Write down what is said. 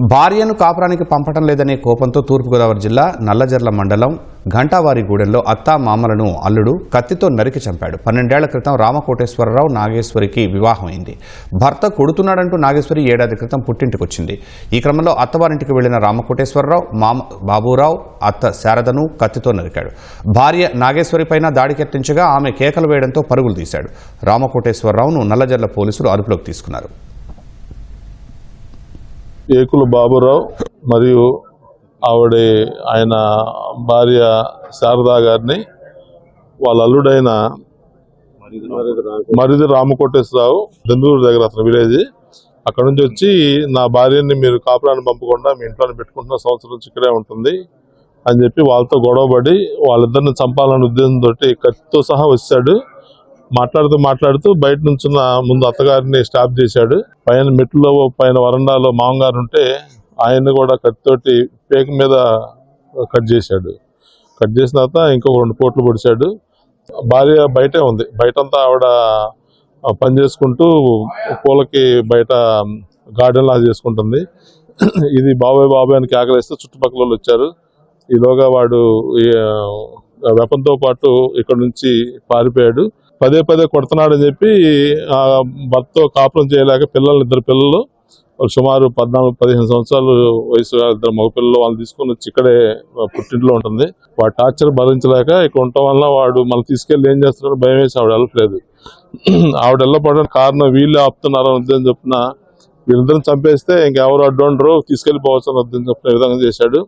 భార్యను కాపురానికి పంపటం లేదనే కోపంతో తూర్పుగోదావరి జిల్లా నల్లజర్ల మండలం ఘంటావారిగూడెంలో అత్తా మామలను అల్లుడు కత్తితో నరికి చంపాడు. పన్నెండేళ్ళ క్రితం రామకోటేశ్వరరావు నాగేశ్వరికి వివాహమైంది. భర్త కొడుతున్నాడంటూ నాగేశ్వరి ఏడాది క్రితం పుట్టింటికొచ్చింది. ఈ క్రమంలో అత్తవారింటికి వెళ్ళిన రామకోటేశ్వరరావు మామ బాబురావు అత్త శారదను కత్తితో నరికాడు. భార్య నాగేశ్వరి పైన దాడికెత్తించగా ఆమె కేకలు వేయడంతో పరుగులు తీశాడు. రామకోటేశ్వరరావును నల్లజర్ల పోలీసులు అదుపులోకి తీసుకున్నారు. ఏకుల బాబురావు మరియు ఆవిడ ఆయన భార్య శారదా గారిని వాళ్ళ అల్లుడైన మరిది రామకోటేశ్వరరావు దెందులూరు దగ్గర అతని విలేజ్. అక్కడ నుంచి వచ్చి నా భార్యని మీరు కాపురాన్ని పంపకుండా మీ ఇంట్లోనే పెట్టుకుంటున్న సంవత్సరం నుంచి ఇక్కడే ఉంటుంది అని చెప్పి వాళ్ళతో గొడవపడి వాళ్ళిద్దరిని చంపాలనే ఉద్దేశంతో కత్తితో సహా వచ్చాడు. మాట్లాడుతూ మాట్లాడుతూ బయట నుంచున్న ముందు అత్తగారిని స్టాప్ చేశాడు. పైన మెట్లో పైన వరండాలో మామగారు ఉంటే ఆయన్ని కూడా కత్తితోటి పేక మీద కట్ చేశాడు. కట్ చేసిన తర్వాత ఇంకో రెండు పోట్లు పొడిచాడు. భార్య బయటే ఉంది. బయటంతా ఆవిడ పని చేసుకుంటూ పూలకి బయట గార్డెన్ లా చేసుకుంటుంది. ఇది బాబాయ్ బాబాయ్ అని కేకలేస్తే చుట్టుపక్కల వాళ్ళు వచ్చారు. ఈలోగా వాడు వెపంతో పాటు ఇక్కడ నుంచి పారిపోయాడు. పదే పదే కొడుతున్నాడని చెప్పి ఆ భర్తతో కాపురం చేయలేక పిల్లలు ఇద్దరు పిల్లలు సుమారు పద్నాలుగు పదిహేను సంవత్సరాలు వయసు ఇద్దరు మగపిల్లలు వాళ్ళు తీసుకొని వచ్చి ఇక్కడే పుట్టింట్లో ఉంటుంది. వాడు టార్చర్ భరించలేక ఇక్కడ ఉండటం వల్ల వాడు మళ్ళీ తీసుకెళ్ళి ఏం చేస్తున్నాడు భయం వేసి ఆవిడ వెళ్ళట్లేదు. ఆవిడ వెళ్ళపడడానికి కారణం వీళ్ళు ఆపుతున్నారు అని చెప్పిన వీళ్ళిద్దరిని చంపేస్తే ఇంకెవరు అడ్డు ఉండరు తీసుకెళ్ళిపోవచ్చు అని వద్దని చెప్పిన విధంగా చేశాడు.